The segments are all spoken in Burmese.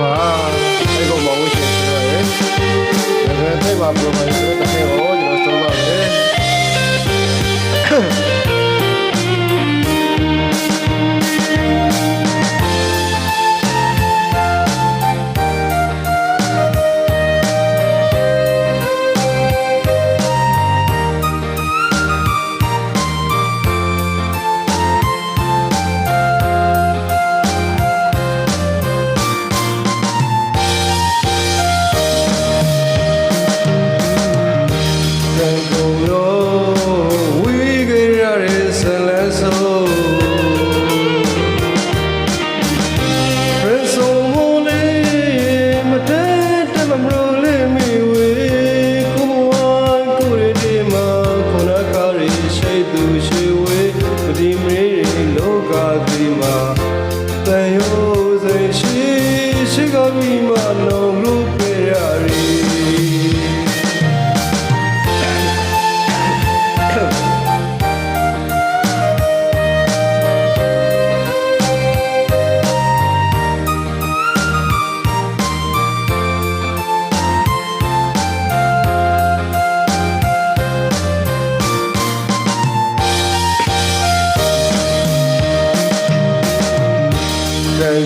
ပါ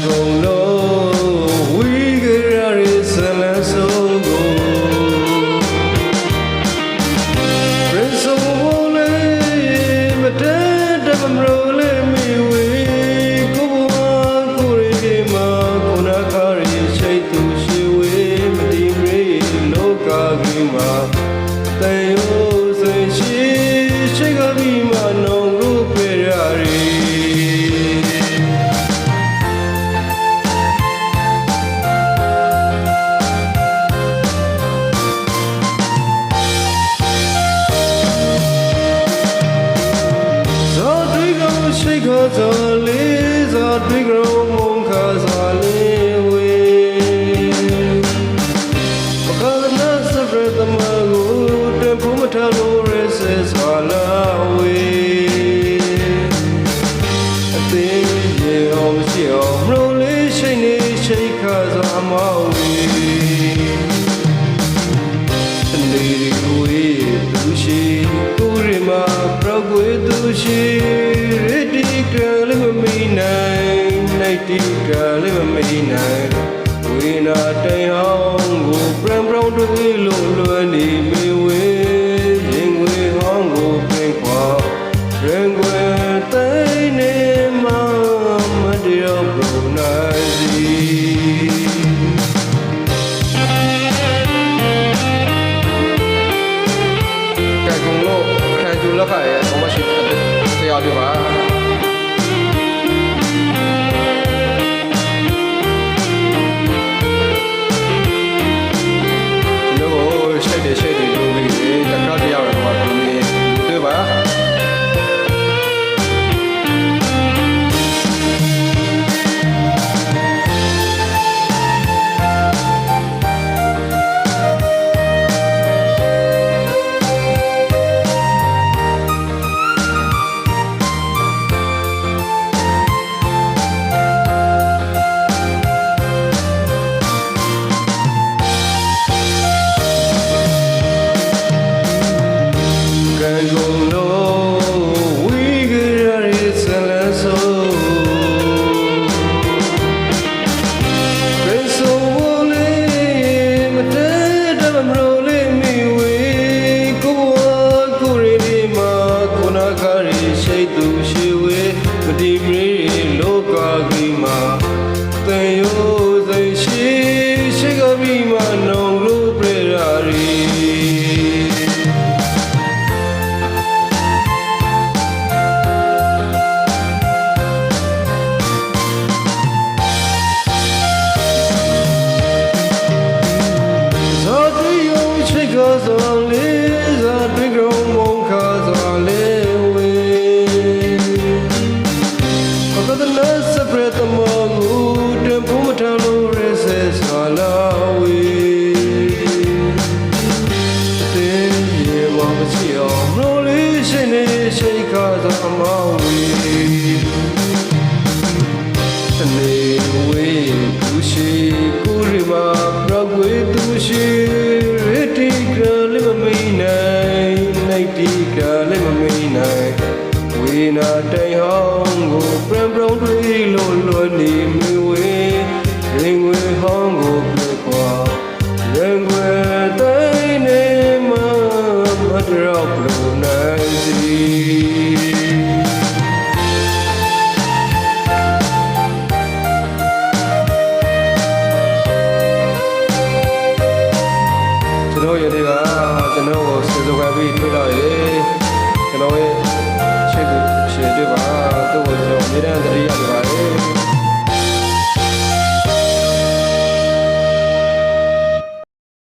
ကုန်လုံးဝီကြရတဲ့ဆလန်းဆုံးကိုရဆုံးလေးမတဲ့တမမလို့လေးမီဝေကိုဘဝကိုရဒီမှာကိုနာခရီရှိတ်သူရှိဝေမဒီမရီလောကကြီးမှာတန်ရိုး တွေးကောင်းရှိခိုးဇောလေး တိကလည်းမမိနိုင်ဝိနာတိုင်အောင်ကိုပရံပရောင်းတွေလုံးလွယ်နေမေဝေရင်ငွေဟောင်းကိုပင်ခွာရင်ွယ်တိုင်းနေမှမတည်တော့ဘုံနိုင်စီကဲကုန်လို့ခံကျူလက်ခရဲ့အမရှိတရားပြပါကျွန်တော်ရှိတ်တယ်ရှိတ်တယ်လို့ပြီး great. ကတိမ်ဟောင်းကိုပြန်ပြုံးတွေးလို့လွန်နေမြွေရင်ငွေဟောင်းကိုပြေကွာရင်ငွေသိနေမှမတော်ဘူးနိုင်စီကျွန်တော်ရဲ့တွေကကျွန်တော်ကိုစေစုခံပြီးထွေးလာတယ်ကျွန်တော်ရဲ့